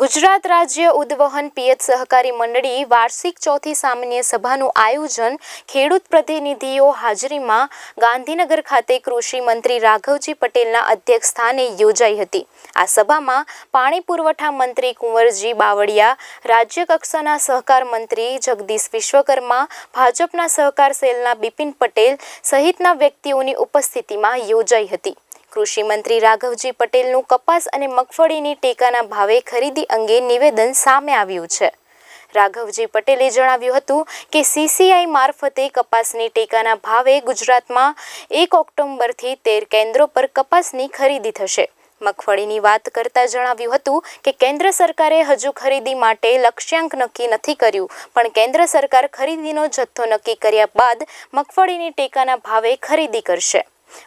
ગુજરાત રાજ્ય ઉદ્વહન પિયત સહકારી મંડળી વાર્ષિક ચોથી સામાન્ય સભાનું આયોજન ખેડૂત પ્રતિનિધિઓ હાજરીમાં ગાંધીનગર ખાતે કૃષિ મંત્રી રાઘવજી પટેલના અધ્યક્ષસ્થાને યોજાઈ હતી. આ સભામાં પાણી પુરવઠા મંત્રી કુંવરજી બાવળિયા, રાજ્ય કક્ષાના સહકાર મંત્રી જગદીશ વિશ્વકર્મા, ભાજપના સહકાર સેલના બિપિન પટેલ સહિતના વ્યક્તિઓની ઉપસ્થિતિમાં યોજાઈ હતી. કૃષિ મંત્રી રાઘવજી પટેલનું કપાસ અને મગફળીની ટેકાના ભાવે ખરીદી અંગે નિવેદન સામે આવ્યું છે. રાઘવજી પટેલે જણાવ્યું હતું કે સીસીઆઈ મારફતે કપાસની ટેકાના ભાવે ગુજરાતમાં એક ઓક્ટોબરથી તેર કેન્દ્રો પર કપાસની ખરીદી થશે. મગફળીની વાત કરતા જણાવ્યું હતું કે કેન્દ્ર સરકારે હજુ ખરીદી માટે લક્ષ્યાંક નક્કી નથી કર્યું, પણ કેન્દ્ર સરકાર ખરીદીનો જથ્થો નક્કી કર્યા બાદ મગફળીની ટેકાના ભાવે ખરીદી કરશે.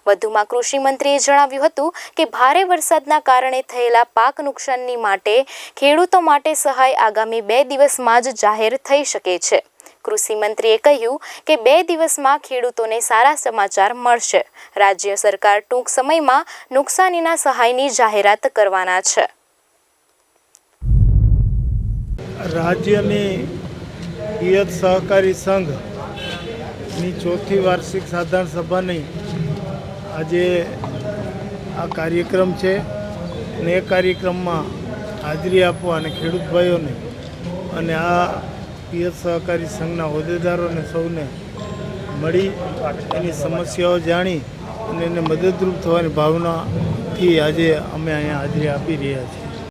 વધુમાં કૃષિ મંત્રીએ જણાવ્યું હતું કે ભારે વરસાદના કારણે થયેલા પાક નુકસાનની માટે ખેડૂતો માટે સહાય આગામી બે દિવસમાં જ જાહેર થઈ શકે છે. કૃષિ મંત્રીએ કહ્યું કે બે દિવસમાં ખેડૂતોને સારા સમાચાર મળશે. રાજ્ય સરકાર ટૂંક સમયમાં નુકસાનીના સહાયની જાહેરાત કરવાના છે. રાજ્યની પિયત સહકારી સંઘની ચોથી વાર્ષિક સાધારણ સભાની આજે આ કાર્યક્રમ છે અને એ કાર્યક્રમમાં હાજરી આપવા અને ખેડૂત ભાઈઓને અને આ પિયત સહકારી સંઘના હોદ્દેદારોને સૌને મળી એની સમસ્યાઓ જાણી અને એને મદદરૂપ થવાની ભાવનાથી આજે અમે અહીંયા હાજરી આપી રહ્યા છીએ.